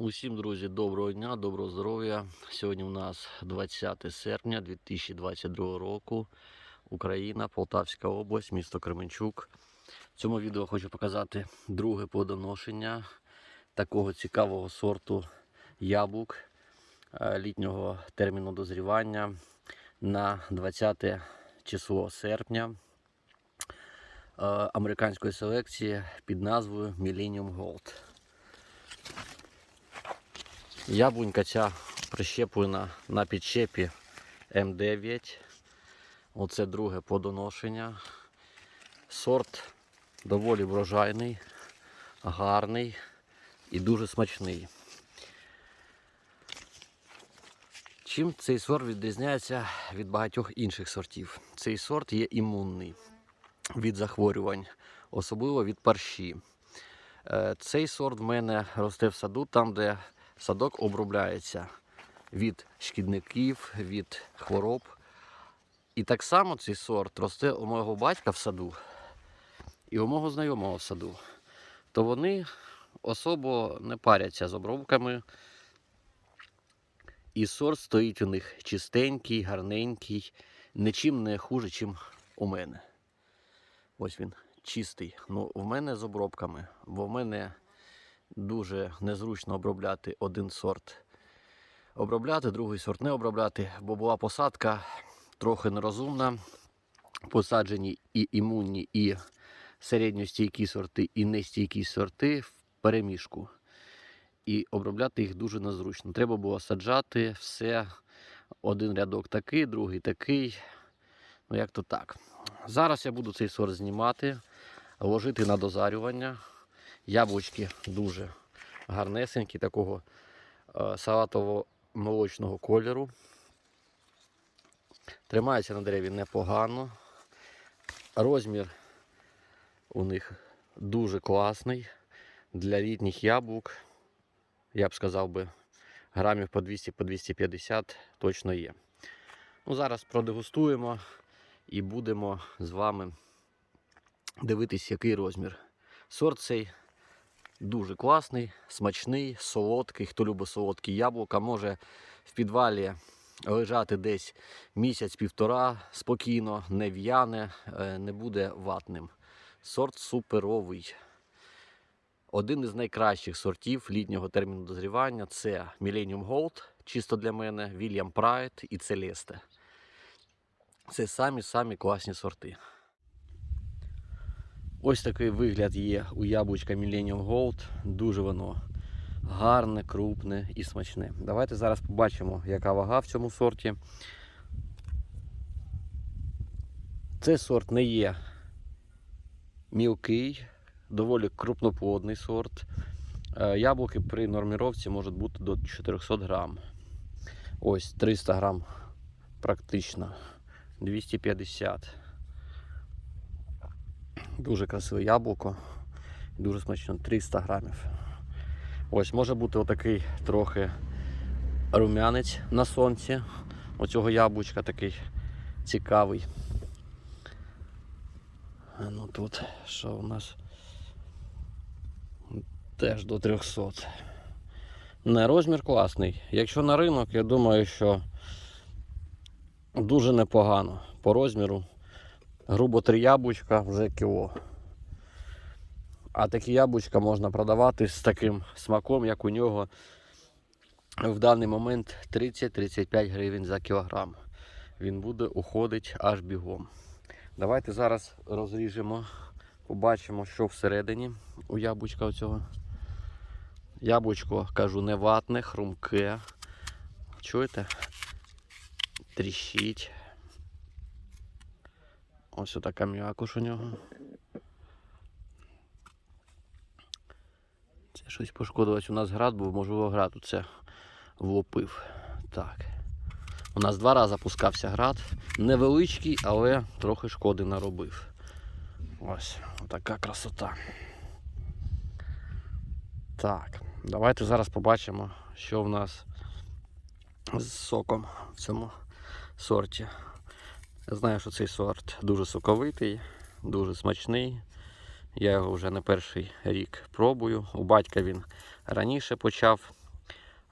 Усім, друзі, доброго дня, доброго здоров'я. Сьогодні у нас 20 серпня 2022 року. Україна, Полтавська область, місто Кременчук. В цьому відео хочу показати друге плодоношення такого цікавого сорту яблук е, літнього терміну дозрівання на 20 число серпня е, американської селекції під назвою Millennium Gold. Яблунька ця прищеплена на підщепі М9. Оце друге плодоношення. Сорт доволі врожайний, гарний і дуже смачний. Чим цей сорт відрізняється від багатьох інших сортів? Цей сорт є імунний від захворювань, особливо від парші. Е, Цей сорт в мене росте в саду, там, де садок обробляється від шкідників, від хвороб. І так само цей сорт росте у мого батька в саду і у мого знайомого в саду. То вони особо не паряться з обробками. І сорт стоїть у них чистенький, гарненький, нічим не хуже, чим у мене. Ось він чистий. Ну, в мене з обробками, бо в мене дуже незручно обробляти один сорт. Обробляти, другий сорт не обробляти, бо була посадка трохи нерозумна. Посаджені і імунні, і середньостійкі сорти, і нестійкі сорти в переміжку. І обробляти їх дуже незручно. Треба було саджати все. Один рядок такий, другий такий. Ну, як то так. Зараз я буду цей сорт знімати, ложити на дозарювання. Яблучки дуже гарнесенькі, такого е, салатово-молочного кольору. Тримаються на дереві непогано. Розмір у них дуже класний. Для літніх яблук, я б сказав би, грамів по 200-250 точно є. Ну, зараз продегустуємо і будемо з вами дивитись, який розмір. Сорт цей дуже класний, смачний, солодкий. Хто любить солодкі яблука, може в підвалі лежати десь місяць-півтора спокійно, не в'яне, е, не буде ватним. Сорт суперовий. Один із найкращих сортів літнього терміну дозрівання це Millennium Gold, чисто для мене, William Pride і Celeste. Це самі-самі класні сорти. Ось такий вигляд є у яблучка Millennium Gold. Дуже воно гарне, крупне і смачне. Давайте зараз побачимо, яка вага в цьому сорті. Цей сорт не є мілкий, доволі крупноплодний сорт. Е, Яблуки при норміровці можуть бути до 400 грам. Ось 300 грам практично. 250. Дуже красиве яблуко. Дуже смачно 300 грамів. Ось може бути отакий трохи рум'янець на сонці. Оцього яблучка такий цікавий. Ну тут що у нас? Теж до 300. Не, розмір класний. Якщо на ринок, я думаю, що дуже непогано по розміру. Грубо три яблучка вже кіло. А такі яблучка можна продавати з таким смаком, як у нього в даний момент 30-35 гривень за кілограм. Він буде уходити аж бігом. Давайте зараз розріжемо, побачимо, що всередині у яблучка оцього. Яблучко, кажу, не ватне, хрумке. Чуєте? Тріщить. Ось така м'якуш у нього. Це щось пошкодилось. У нас град був, можливо, град це влупив. Так. У нас два рази пускався град. Невеличкий, але трохи шкоди наробив. Ось, така красота. Так, давайте зараз побачимо, що в нас з соком в цьому сорті. Знаю, що цей сорт дуже соковитий, дуже смачний. Я його вже не перший рік пробую. У батька він раніше почав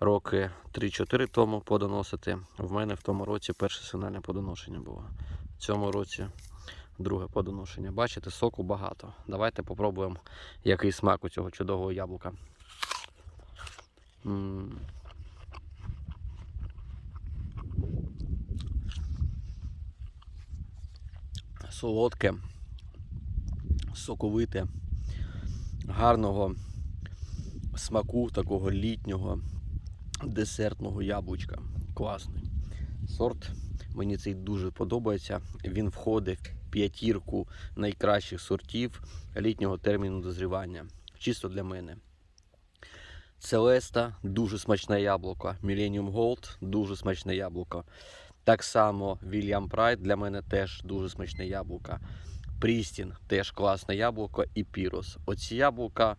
роки 3-4 тому подоносити. В мене в тому році перше сигнальне подоношення було. В цьому році друге подоношення. Бачите, соку багато. Давайте попробуємо, який смак у цього чудового яблука. М. Солодке, соковите, гарного смаку такого літнього десертного яблучка. Класний. Сорт мені цей дуже подобається. Він входить в п'ятірку найкращих сортів літнього терміну дозрівання. Чисто для мене. Целеста дуже смачне яблуко. Millennium Gold дуже смачне яблуко. Так само William Pride для мене теж дуже смачне яблуко. Прістін теж класне яблуко і Пірос. Оці яблука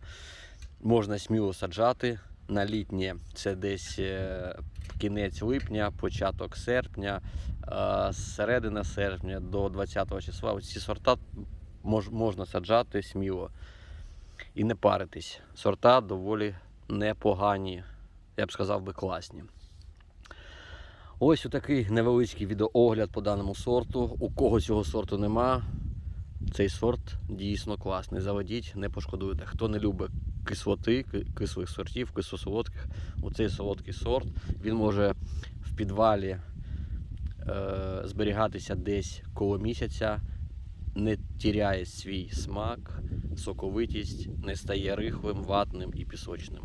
можна сміло саджати на літнє. Це десь е, кінець липня, початок серпня, е, середина серпня до 20 числа. Ці сорта можна саджати сміло і не паритись. Сорта доволі непогані, я б сказав би класні. Ось такий невеличкий відеоогляд по даному сорту. У кого цього сорту нема, цей сорт дійсно класний. Заведіть, не пошкодуєте. Хто не любить кислоти, ки- кислих сортів, кисло-солодких, оцей солодкий сорт, він може в підвалі е, зберігатися десь коло місяця, не тіряє свій смак, соковитість, не стає рихлим, ватним і пісочним.